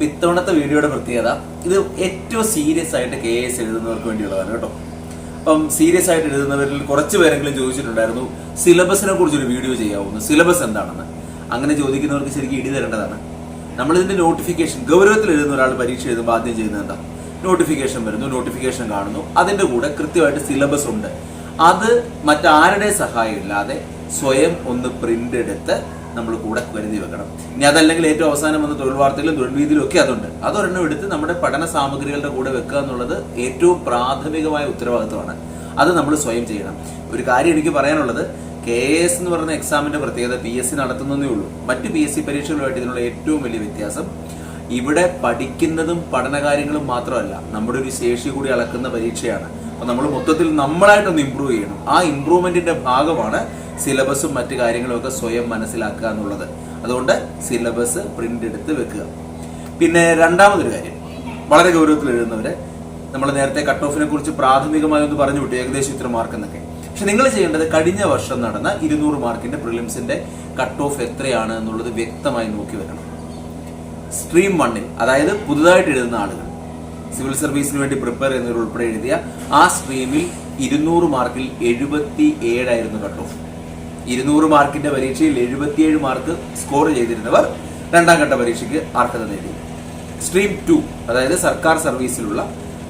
ഇപ്പൊ ഇത്തവണത്തെ വീഡിയോയുടെ പ്രത്യേകത ഇത് ഏറ്റവും സീരിയസ് ആയിട്ട് കെ എസ് എഴുതുന്നവർക്ക് വേണ്ടിയുള്ളതാണ് കേട്ടോ. അപ്പം സീരിയസ് ആയിട്ട് എഴുതുന്നവരിൽ കുറച്ച് പേരെങ്കിലും ചോദിച്ചിട്ടുണ്ടായിരുന്നു സിലബസിനെ കുറിച്ചൊരു വീഡിയോ ചെയ്യാവുന്നു? സിലബസ് എന്താണെന്ന്? അങ്ങനെ ചോദിക്കുന്നവർക്ക് ശരിക്കും ഇടി തരേണ്ടതാണ്. നമ്മളിതിന്റെ നോട്ടിഫിക്കേഷൻ ഗൗരവത്തിൽ എഴുതുന്ന ഒരാൾ പരീക്ഷ എഴുതുമ്പോൾ ആദ്യം ചെയ്യുന്നത് എന്താ? നോട്ടിഫിക്കേഷൻ വരുന്നു നോട്ടിഫിക്കേഷൻ കാണുന്നു. അതിന്റെ കൂടെ കൃത്യമായിട്ട് സിലബസ് ഉണ്ട്. അത് മറ്റാരുടെ സഹായം ഇല്ലാതെ സ്വയം ഒന്ന് പ്രിന്റ് എടുത്ത് നമ്മൾ കൂടെ കരുതി വെക്കണം. ഇനി അതല്ലെങ്കിൽ ഏറ്റവും അവസാനം വന്ന തൊഴിൽ വാർത്തയിലും തൊഴിൽ വീതിയിലും ഒക്കെ അതുണ്ട്. അതൊരെണ്ണം എടുത്ത് നമ്മുടെ പഠന സാമഗ്രികളുടെ കൂടെ വെക്കുക എന്നുള്ളത് ഏറ്റവും പ്രാഥമികമായ ഉത്തരവാദിത്വമാണ്. അത് നമ്മൾ സ്വയം ചെയ്യണം. ഒരു കാര്യം എനിക്ക് പറയാനുള്ളത് കെ എസ് എന്ന് പറയുന്ന എക്സാമിന്റെ പ്രത്യേകത പി എസ് സി നടത്തുന്നതേ ഉള്ളൂ. മറ്റ് പി എസ് സി പരീക്ഷകളുമായിട്ട് ഇതിനുള്ള ഏറ്റവും വലിയ വ്യത്യാസം ഇവിടെ പഠിക്കുന്നതും പഠനകാര്യങ്ങളും മാത്രമല്ല നമ്മുടെ ഒരു ശേഷി കൂടി അളക്കുന്ന പരീക്ഷയാണ്. അപ്പൊ നമ്മൾ മൊത്തത്തിൽ നമ്മളായിട്ടൊന്ന് ഇമ്പ്രൂവ് ചെയ്യണം. ആ ഇമ്പ്രൂവ്മെന്റിന്റെ ഭാഗമാണ് സിലബസും മറ്റു കാര്യങ്ങളും ഒക്കെ സ്വയം മനസ്സിലാക്കുക എന്നുള്ളത്. അതുകൊണ്ട് സിലബസ് പ്രിന്റ് എടുത്ത് വെക്കുക. പിന്നെ രണ്ടാമതൊരു കാര്യം. വളരെ ഗൗരവത്തിൽ എഴുതുന്നവര് നമ്മൾ നേരത്തെ കട്ട് ഓഫിനെ കുറിച്ച് പ്രാഥമികമായി ഒന്ന് പറഞ്ഞു വിട്ടു ഏകദേശം ഇത്ര മാർക്ക് എന്നൊക്കെ. പക്ഷെ നിങ്ങൾ ചെയ്യേണ്ടത് കഴിഞ്ഞ വർഷം നടന്ന ഇരുന്നൂറ് മാർക്കിന്റെ പ്രിലിംസിന്റെ കട്ട് ഓഫ് എത്രയാണ് എന്നുള്ളത് വ്യക്തമായി നോക്കി വെക്കണം. സ്ട്രീം വണ്ണിൽ അതായത് പുതുതായിട്ട് എഴുതുന്ന ആളുകൾ സിവിൽ സർവീസിന് വേണ്ടി പ്രിപ്പയർ ചെയ്യുന്നവർ ഉൾപ്പെടെ എഴുതിയ ആ സ്ട്രീമിൽ ഇരുന്നൂറ് മാർക്കിൽ എഴുപത്തി ഏഴായിരുന്നു കട്ട് ഓഫ് ഇരുന്നൂറ് മാർക്കിന്റെ പരീക്ഷയിൽ എഴുപത്തിയേഴ് മാർക്ക് സ്കോർ ചെയ്തിരുന്നവർ രണ്ടാം ഘട്ട പരീക്ഷയ്ക്ക് അർഹത നേടി. സ്ട്രീം ടു അതായത് സർക്കാർ സർവീസിലുള്ള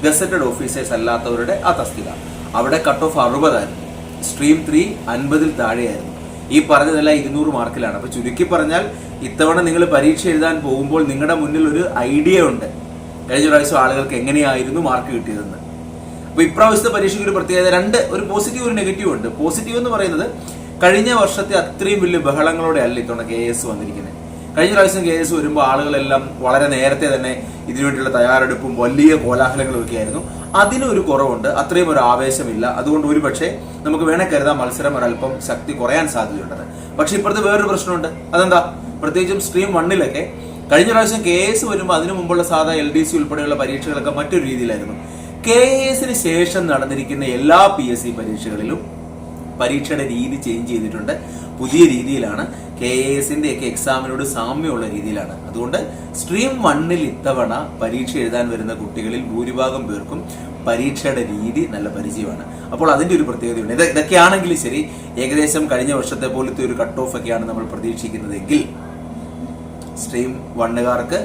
ഗസറ്റഡ് ഓഫീസേഴ്സ് അല്ലാത്തവരുടെ ആ തസ്തിക അവിടെ കട്ട് ഓഫ് അറുപതായിരുന്നു. സ്ട്രീം ത്രീ അൻപതിൽ താഴെയായിരുന്നു. ഈ പറഞ്ഞതെല്ലാം ഇരുന്നൂറ് മാർക്കിലാണ്. അപ്പൊ ചുരുക്കി പറഞ്ഞാൽ ഇത്തവണ നിങ്ങൾ പരീക്ഷ എഴുതാൻ പോകുമ്പോൾ നിങ്ങളുടെ മുന്നിൽ ഒരു ഐഡിയ ഉണ്ട്. കഴിഞ്ഞ പ്രാവശ്യം ആളുകൾക്ക് എങ്ങനെയായിരുന്നു മാർക്ക് കിട്ടിയതെന്ന്. അപ്പൊ ഇപ്രാവശ്യത്തെ പരീക്ഷയ്ക്ക് ഒരു പ്രത്യേകത രണ്ട് ഒരു പോസിറ്റീവ് ഒരു നെഗറ്റീവ് ഉണ്ട്. പോസിറ്റീവ് എന്ന് പറയുന്നത് കഴിഞ്ഞ വർഷത്തെ അത്രയും വലിയ ബഹളങ്ങളോടെ അല്ല ഇത്തവണ കെ എസ് വന്നിരിക്കുന്നത് കഴിഞ്ഞ പ്രാവശ്യം കെ എസ് വരുമ്പോൾ ആളുകളെല്ലാം വളരെ നേരത്തെ തന്നെ ഇതിനുവേണ്ടിയുള്ള തയ്യാറെടുപ്പും വലിയ കോലാഹലങ്ങളും ഒക്കെ ആയിരുന്നു അതിനൊരു കുറവുണ്ട്. അത്രയും ഒരു ആവേശമില്ല. അതുകൊണ്ട് ഒരു പക്ഷേ നമുക്ക് വേണേ കരുതാം മത്സരം ഒരല്പം ശക്തി കുറയാൻ സാധ്യതയുണ്ടത് പക്ഷെ ഇപ്പോഴത്തെ വേറൊരു പ്രശ്നമുണ്ട്. അതെന്താ? പ്രത്യേകിച്ചും സ്ട്രീം വണ്ണിലൊക്കെ കഴിഞ്ഞ പ്രാവശ്യം കെ എസ് വരുമ്പോൾ അതിനു മുമ്പുള്ള സാധാ എൽ ഡി സി ഉൾപ്പെടെയുള്ള പരീക്ഷകളൊക്കെ മറ്റൊരു രീതിയിലായിരുന്നു. കെ എസിന് ശേഷം നടന്നിരിക്കുന്ന എല്ലാ പി എസ് സി പരീക്ഷകളിലും പരീക്ഷയുടെ രീതി ചേഞ്ച് ചെയ്തിട്ടുണ്ട്. പുതിയ രീതിയിലാണ്. കെ എ എസിന്റെ ഒക്കെ എക്സാമിനോട് സാമ്യമുള്ള രീതിയിലാണ്. അതുകൊണ്ട് സ്ട്രീം വണ്ണിൽ ഇത്തവണ പരീക്ഷ എഴുതാൻ വരുന്ന കുട്ടികളിൽ ഭൂരിഭാഗം പേർക്കും പരീക്ഷയുടെ രീതി നല്ല പരിചയമാണ്. അപ്പോൾ അതിന്റെ ഒരു പ്രത്യേകതയുണ്ട്. ഇത് ഇതൊക്കെയാണെങ്കിലും ശരി ഏകദേശം കഴിഞ്ഞ വർഷത്തെ പോലത്തെ ഒരു കട്ട് ഓഫ് ഒക്കെയാണ് നമ്മൾ പ്രതീക്ഷിക്കുന്നതെങ്കിൽ സ്ട്രീം വണ്ണുകാർക്ക്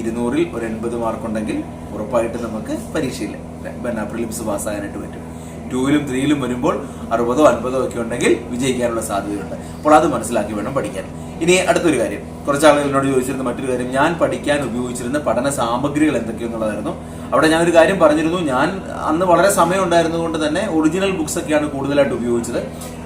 ഇരുന്നൂറിൽ ഒരു എൺപത് മാർക്കുണ്ടെങ്കിൽ ഉറപ്പായിട്ട് നമുക്ക് പരീക്ഷയിൽ പിന്നെ പ്രിലിംസ് പാസ്സാകാനായിട്ട് പറ്റും. ടൂവിലും ത്രീയിലും വരുമ്പോൾ അറുപതോ അൻപതോ ഒക്കെ ഉണ്ടെങ്കിൽ വിജയിക്കാനുള്ള സാധ്യതയുണ്ട്. അപ്പോൾ അത് മനസ്സിലാക്കി വേണം പഠിക്കാൻ. ഇനി അടുത്തൊരു കാര്യം. കുറച്ച് ആളുകൾ എന്നോട് ചോദിച്ചിരുന്ന മറ്റൊരു കാര്യം. ഞാൻ പഠിക്കാൻ ഉപയോഗിച്ചിരുന്ന പഠന സാമഗ്രികൾ എന്തൊക്കെയെന്നുള്ളതായിരുന്നു. അവിടെ ഞാൻ ഒരു കാര്യം പറഞ്ഞിരുന്നു. ഞാൻ അന്ന് വളരെ സമയം ഉണ്ടായിരുന്നതുകൊണ്ട് തന്നെ ഒറിജിനൽ ബുക്സ് ഒക്കെയാണ് കൂടുതലായിട്ട് ഉപയോഗിച്ചത്.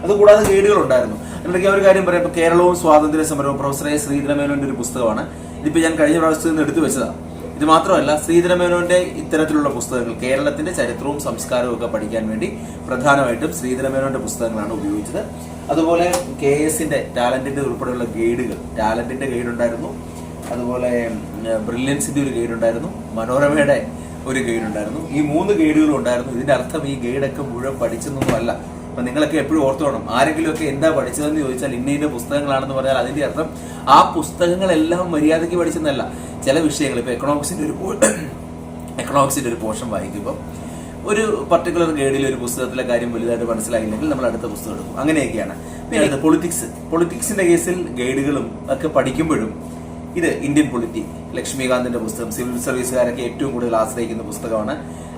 അതുകൂടാതെ ഗൈഡുകൾ ഉണ്ടായിരുന്നു എന്നിട്ട് ഒരു കാര്യം പറയാം. ഇപ്പൊ കേരളവും സ്വാതന്ത്ര്യ സമരവും പ്രൊഫസർ എ ശ്രീധരമേനോന്റെ ഒരു പുസ്തകമാണ്. ഇതിപ്പോ ഞാൻ കഴിഞ്ഞ പ്രാവശ്യത്തിൽ നിന്ന് എടുത്തു വെച്ചതാണ് ഇത് മാത്രമല്ല ശ്രീധരമേനോന്റെ ഇത്തരത്തിലുള്ള പുസ്തകങ്ങൾ കേരളത്തിന്റെ ചരിത്രവും സംസ്കാരവും ഒക്കെ പഠിക്കാൻ വേണ്ടി പ്രധാനമായിട്ടും ശ്രീധരമേനോന്റെ പുസ്തകങ്ങളാണ് ഉപയോഗിച്ചത്. അതുപോലെ കെ എസിന്റെ ടാലന്റിന്റെ ഉൾപ്പെടെയുള്ള ഗൈഡുകൾ ടാലന്റിന്റെ ഗൈഡ് ഉണ്ടായിരുന്നു അതുപോലെ ബ്രില്യൻസിന്റെ ഒരു ഗൈഡ് ഉണ്ടായിരുന്നു മനോരമയുടെ ഒരു ഗൈഡ് ഉണ്ടായിരുന്നു ഈ മൂന്ന് ഗൈഡുകളും ഉണ്ടായിരുന്നു ഇതിന്റെ അർത്ഥം ഈ ഗൈഡൊക്കെ മുഴുവൻ പഠിച്ചെന്നൊന്നും അല്ല അപ്പൊ നിങ്ങളൊക്കെ എപ്പോഴും ഓർത്തോണം. വേണം ആരെങ്കിലും ഒക്കെ എന്താ പഠിച്ചതെന്ന് ചോദിച്ചാൽ ഇന്ന ഇന്ന പുസ്തകങ്ങളാണെന്ന് പറഞ്ഞാൽ അതിന്റെ അർത്ഥം ആ പുസ്തകങ്ങളെല്ലാം മര്യാദയ്ക്ക് പഠിച്ചെന്നല്ല. ചില വിഷയങ്ങൾ ഇപ്പൊ എക്കണോമിക്സിന്റെ ഒരു എക്കണോമിക്സിന്റെ ഒരു പോർഷൻ വായിക്കുമ്പോൾ ഒരു പർട്ടിക്കുലർ ഗൈഡിൽ ഒരു പുസ്തകത്തിലെ കാര്യം വലുതായിട്ട് മനസ്സിലായില്ലെങ്കിൽ നമ്മൾ അടുത്ത പുസ്തകം എടുക്കും. അങ്ങനെയൊക്കെയാണ്. പിന്നെ പൊളിറ്റിക്സ് പൊളിറ്റിക്സിന്റെ കേസിൽ ഗൈഡുകളും ഒക്കെ പഠിക്കുമ്പോഴും ഇത് ഇന്ത്യൻ പൊളിറ്റി ലക്ഷ്മികാന്തിന്റെ പുസ്തകം സിവിൽ സർവീസുകാരൊക്കെ ഏറ്റവും കൂടുതൽ ആശ്രയിക്കുന്ന പുസ്തകമാണ്.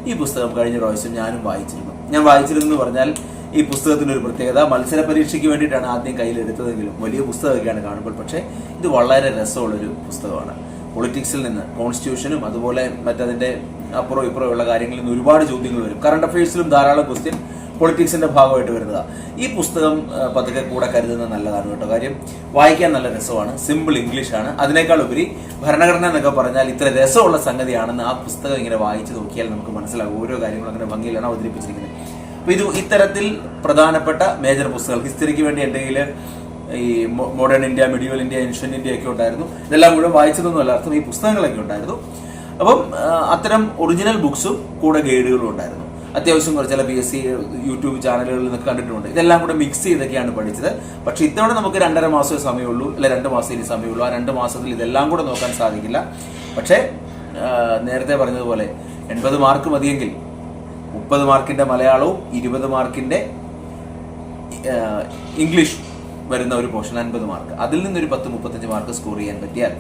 ഈ പുസ്തകം കഴിഞ്ഞ പ്രാവശ്യം ഞാനും വായിച്ചിരുന്നു. ഞാൻ വായിച്ചിരുന്നു എന്ന് പറഞ്ഞാൽ ഈ പുസ്തകത്തിന്റെ ഒരു പ്രത്യേകത മത്സര പരീക്ഷയ്ക്ക് വേണ്ടിയിട്ടാണ് ആദ്യം കയ്യിലെടുത്തതെങ്കിലും വലിയ പുസ്തകമൊക്കെയാണ് കാണുമ്പോൾ. പക്ഷേ ഇത് വളരെ രസമുള്ളൊരു പുസ്തകമാണ്. പൊളിറ്റിക്സിൽ നിന്ന് കോൺസ്റ്റിറ്റ്യൂഷനും അതുപോലെ മറ്റതിന്റെ അപ്പുറം ഇപ്പുറം ഉള്ള കാര്യങ്ങളിൽ നിന്ന് ഒരുപാട് ചോദ്യങ്ങൾ വരും. കറണ്ട് അഫയേഴ്സിലും ധാരാളം ക്വസ്റ്റ്യൻ പൊളിറ്റിക്സിന്റെ ഭാഗമായിട്ട് വരുന്നതാണ് ഈ പുസ്തകം പതുക്കെ കൂടെ കരുതുന്നത് നല്ലതാണ് കേട്ടോ. കാര്യം വായിക്കാൻ നല്ല രസമാണ്. സിമ്പിൾ ഇംഗ്ലീഷാണ് അതിനേക്കാൾ ഉപരി ഭരണഘടന എന്നൊക്കെ പറഞ്ഞാൽ ഇത്ര രസമുള്ള സംഗതിയാണെന്ന് ആ പുസ്തകം ഇങ്ങനെ വായിച്ചു നോക്കിയാൽ നമുക്ക് മനസ്സിലാകും. ഓരോ കാര്യങ്ങളും അങ്ങനെ ഭംഗിയിലാണ് അവതരിപ്പിച്ചിരിക്കുന്നത്. അപ്പൊ ഇത് ഇത്തരത്തിൽ പ്രധാനപ്പെട്ട മേജർ പുസ്തകങ്ങൾ ഹിസ്റ്ററിക്ക് വേണ്ടി കയ്യിൽ ഈ modern India medieval India ancient India ഒക്കെ ഉണ്ടായിരുന്നു. ഇതെല്ലാം മുഴുവൻ വായിച്ചതൊന്നുമല്ല അർത്ഥം ഈ പുസ്തകങ്ങളൊക്കെ ഉണ്ടായിരുന്നു. അപ്പം അത്തരം ഒറിജിനൽ ബുക്സും കൂടെ ഗൈഡുകളും ഉണ്ടായിരുന്നു. അത്യാവശ്യം കുറച്ച് ചില പി എസ് സി യൂട്യൂബ് ചാനലുകളിൽ നിന്നൊക്കെ കണ്ടിട്ടുണ്ട്. ഇതെല്ലാം കൂടെ മിക്സ് ചെയ്തൊക്കെയാണ് പഠിച്ചത്. പക്ഷെ ഇത്തവണ നമുക്ക് രണ്ടര മാസമേ സമയമുള്ളൂ അല്ലെ രണ്ട് മാസം ഇനി സമയമുള്ളൂ. ആ രണ്ട് മാസത്തിൽ ഇതെല്ലാം കൂടെ നോക്കാൻ സാധിക്കില്ല. പക്ഷേ നേരത്തെ പറഞ്ഞതുപോലെ എൺപത് മാർക്ക് മതിയെങ്കിൽ മുപ്പത് മാർക്കിന്റെ മലയാളവും ഇരുപത് മാർക്കിന്റെ ഇംഗ്ലീഷ് വരുന്ന ഒരു പോർഷൻ അൻപത് മാർക്ക് അതിൽ നിന്നൊരു പത്ത് മുപ്പത്തഞ്ച് മാർക്ക് സ്കോർ ചെയ്യാൻ പറ്റിയാൽ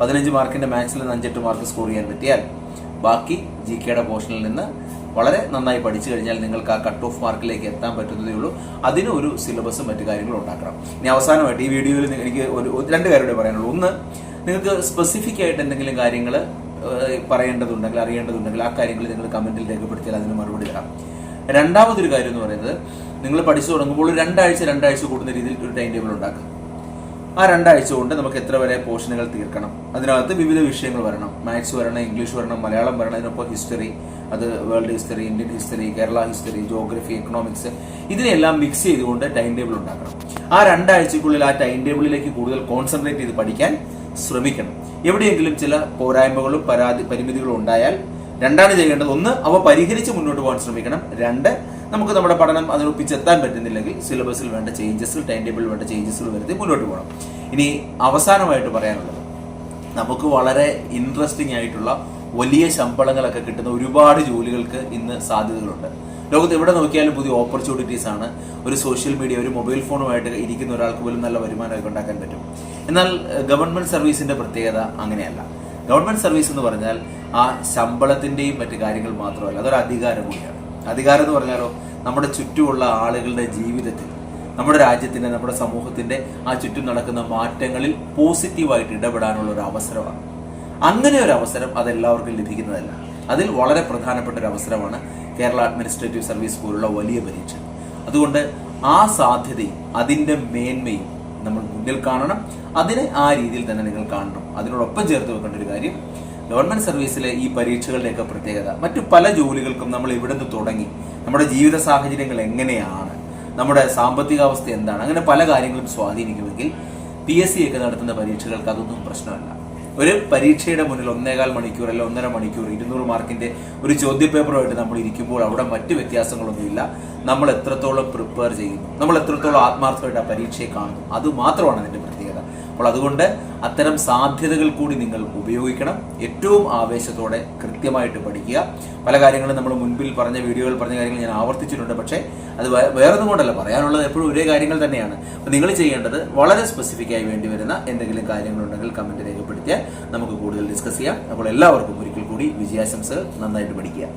പതിനഞ്ച് മാർക്കിന്റെ മാത്സിൽ നിന്ന് അഞ്ചെട്ട് മാർക്ക് സ്കോർ ചെയ്യാൻ പറ്റിയാൽ ബാക്കി ജി കെയുടെ പോർഷനിൽ നിന്ന് വളരെ നന്നായി പഠിച്ചു കഴിഞ്ഞാൽ നിങ്ങൾക്ക് ആ കട്ട് ഓഫ് മാർക്കിലേക്ക് എത്താൻ പറ്റുന്നതേ ഉള്ളൂ. അതിന് ഒരു സിലബസും മറ്റു കാര്യങ്ങളും ഉണ്ടാക്കണം. ഇനി അവസാനമായിട്ട് ഈ വീഡിയോയിൽ എനിക്ക് ഒരു- രണ്ട് കാര്യം പറയാനുള്ളൂ. ഒന്ന് നിങ്ങൾക്ക് സ്പെസിഫിക് ആയിട്ട് എന്തെങ്കിലും കാര്യങ്ങൾ പറയേണ്ടതുണ്ടെങ്കിൽ അറിയേണ്ടതുണ്ടെങ്കിൽ ആ കാര്യങ്ങൾ നിങ്ങൾ കമന്റിൽ രേഖപ്പെടുത്തിയാൽ അതിന് മറുപടി തരാം. രണ്ടാമതൊരു കാര്യം എന്ന് പറയുന്നത് നിങ്ങൾ പഠിച്ചു തുടങ്ങുമ്പോൾ രണ്ടാഴ്ച രണ്ടാഴ്ച കൂടുന്ന രീതിയിൽ ഒരു ടൈം ടേബിൾ ഉണ്ടാക്കുക. ആ രണ്ടാഴ്ച കൊണ്ട് നമുക്ക് എത്ര വരെ പോർഷനുകൾ തീർക്കണം? അതിനകത്ത് വിവിധ വിഷയങ്ങൾ വരണം. മാത്സ് വരണം ഇംഗ്ലീഷ് വരണം മലയാളം വരണം അതിനൊപ്പം ഹിസ്റ്ററി അത് world history Indian history Kerala history geography economics ഇതിനെല്ലാം മിക്സ് ചെയ്തുകൊണ്ട് ടൈം ടേബിൾ ഉണ്ടാക്കണം. ആ രണ്ടാഴ്ചക്കുള്ളിൽ ആ ടൈം ടേബിളിലേക്ക് കൂടുതൽ കോൺസെൻട്രേറ്റ് ചെയ്ത് പഠിക്കാൻ ശ്രമിക്കണം. എവിടെയെങ്കിലും ചില പോരായ്മകളും പരാതി പരിമിതികളും ഉണ്ടായാൽ രണ്ടാണ് ചെയ്യേണ്ടത്. ഒന്ന് അവ പരിഹരിച്ച് മുന്നോട്ട് പോകാൻ ശ്രമിക്കണം. രണ്ട് നമുക്ക് നമ്മുടെ പഠനം അതിനൊപ്പിച്ചെത്താൻ പറ്റുന്നില്ലെങ്കിൽ സിലബസിൽ വേണ്ട ചേഞ്ചസ് ടൈം ടേബിളിൽ വേണ്ട ചേഞ്ചസ് വരുത്തി മുന്നോട്ട് പോകണം. ഇനി അവസാനമായിട്ട് പറയാനുള്ളത് നമുക്ക് വളരെ ഇൻട്രസ്റ്റിംഗ് ആയിട്ടുള്ള വലിയ ശമ്പളങ്ങളൊക്കെ കിട്ടുന്ന ഒരുപാട് ജോലികൾക്ക് ഇന്ന് സാധ്യതകളുണ്ട്. ലോകത്ത് എവിടെ നോക്കിയാലും പുതിയ ഓപ്പർച്യൂണിറ്റീസ് ആണ്. ഒരു സോഷ്യൽ മീഡിയ ഒരു മൊബൈൽ ഫോണുമായിട്ട് ഇരിക്കുന്ന ഒരാൾക്ക് പോലും നല്ല വരുമാനമൊക്കെ ഉണ്ടാക്കാൻ പറ്റും. എന്നാൽ ഗവൺമെന്റ് സർവീസിന്റെ പ്രത്യേകത അങ്ങനെയല്ല. ഗവൺമെന്റ് സർവീസ് എന്ന് പറഞ്ഞാൽ ആ ശമ്പളത്തിന്റെയും മറ്റു കാര്യങ്ങൾ മാത്രമല്ല അതൊരു അധികാരം കൂടിയാണ്. അധികാരം എന്ന് പറഞ്ഞാലോ നമ്മുടെ ചുറ്റുമുള്ള ആളുകളുടെ ജീവിതത്തിൽ നമ്മുടെ രാജ്യത്തിന്റെ നമ്മുടെ സമൂഹത്തിന്റെ ആ ചുറ്റും നടക്കുന്ന മാറ്റങ്ങളിൽ പോസിറ്റീവായിട്ട് ഇടപെടാനുള്ള ഒരു അവസരമാണ്. അങ്ങനെ ഒരു അവസരം അതെല്ലാവർക്കും ലഭിക്കുന്നതല്ല. അതിൽ വളരെ പ്രധാനപ്പെട്ട ഒരു അവസരമാണ് കേരള അഡ്മിനിസ്ട്രേറ്റീവ് സർവീസ് പോലുള്ള വലിയ പരീക്ഷ. അതുകൊണ്ട് ആ സാധ്യതയും അതിന്റെ മേന്മയും നമ്മൾ മുന്നിൽ കാണണം. അതിനെ ആ രീതിയിൽ തന്നെ നിങ്ങൾ കാണണം. അതിനോടൊപ്പം ചേർത്ത് വെക്കേണ്ട ഒരു കാര്യം ഗവൺമെന്റ് സർവീസിലെ ഈ പരീക്ഷകളുടെയൊക്കെ പ്രത്യേകത. മറ്റു പല ജോലികൾക്കും നമ്മൾ ഇവിടുന്ന് തുടങ്ങി. നമ്മുടെ ജീവിത സാഹചര്യങ്ങൾ എങ്ങനെയാണ്? നമ്മുടെ സാമ്പത്തിക അവസ്ഥ എന്താണ്? അങ്ങനെ പല കാര്യങ്ങളും സ്വാധീനിക്കുമെങ്കിൽ പി എസ് സി ഒക്കെ നടത്തുന്ന പരീക്ഷകൾക്ക് അതൊന്നും പ്രശ്നമല്ല. ഒരു പരീക്ഷയുടെ മുന്നിൽ ഒന്നേകാൽ മണിക്കൂർ അല്ല ഒന്നര മണിക്കൂർ ഇരുന്നൂറ് മാർക്കിന്റെ ഒരു ചോദ്യപേപ്പറുമായിട്ട് നമ്മൾ ഇരിക്കുമ്പോൾ അവിടെ മറ്റ് വ്യത്യാസങ്ങളൊന്നുമില്ല. നമ്മൾ എത്രത്തോളം പ്രിപ്പയർ ചെയ്യുന്നു നമ്മൾ എത്രത്തോളം ആത്മാർത്ഥമായിട്ട് ആ പരീക്ഷയെ കാണുന്നു അത് മാത്രമാണ് അതിന്റെ അപ്പോൾ അതുകൊണ്ട് അത്തരം സാധ്യതകൾ കൂടി നിങ്ങൾ ഉപയോഗിക്കണം. ഏറ്റവും ആവേശത്തോടെ കൃത്യമായിട്ട് പഠിക്കുക. പല കാര്യങ്ങളും നമ്മൾ മുൻപിൽ പറഞ്ഞ വീഡിയോകൾ പറഞ്ഞ കാര്യങ്ങൾ ഞാൻ ആവർത്തിച്ചിട്ടുണ്ട്. പക്ഷേ അത് വേറൊന്നും കൊണ്ടല്ല. പറയാനുള്ളത് എപ്പോഴും ഒരേ കാര്യങ്ങൾ തന്നെയാണ്. അപ്പോൾ നിങ്ങൾ ചെയ്യേണ്ടത് വളരെ സ്പെസിഫിക് ആയി വേണ്ടി വരുന്ന എന്തെങ്കിലും കാര്യങ്ങളുണ്ടെങ്കിൽ കമന്റ് രേഖപ്പെടുത്തിയാൽ നമുക്ക് കൂടുതൽ ഡിസ്കസ് ചെയ്യാം. അപ്പോൾ എല്ലാവർക്കും ഒരിക്കൽ കൂടി വിജയാശംസകൾ. നന്നായിട്ട് പഠിക്കുക.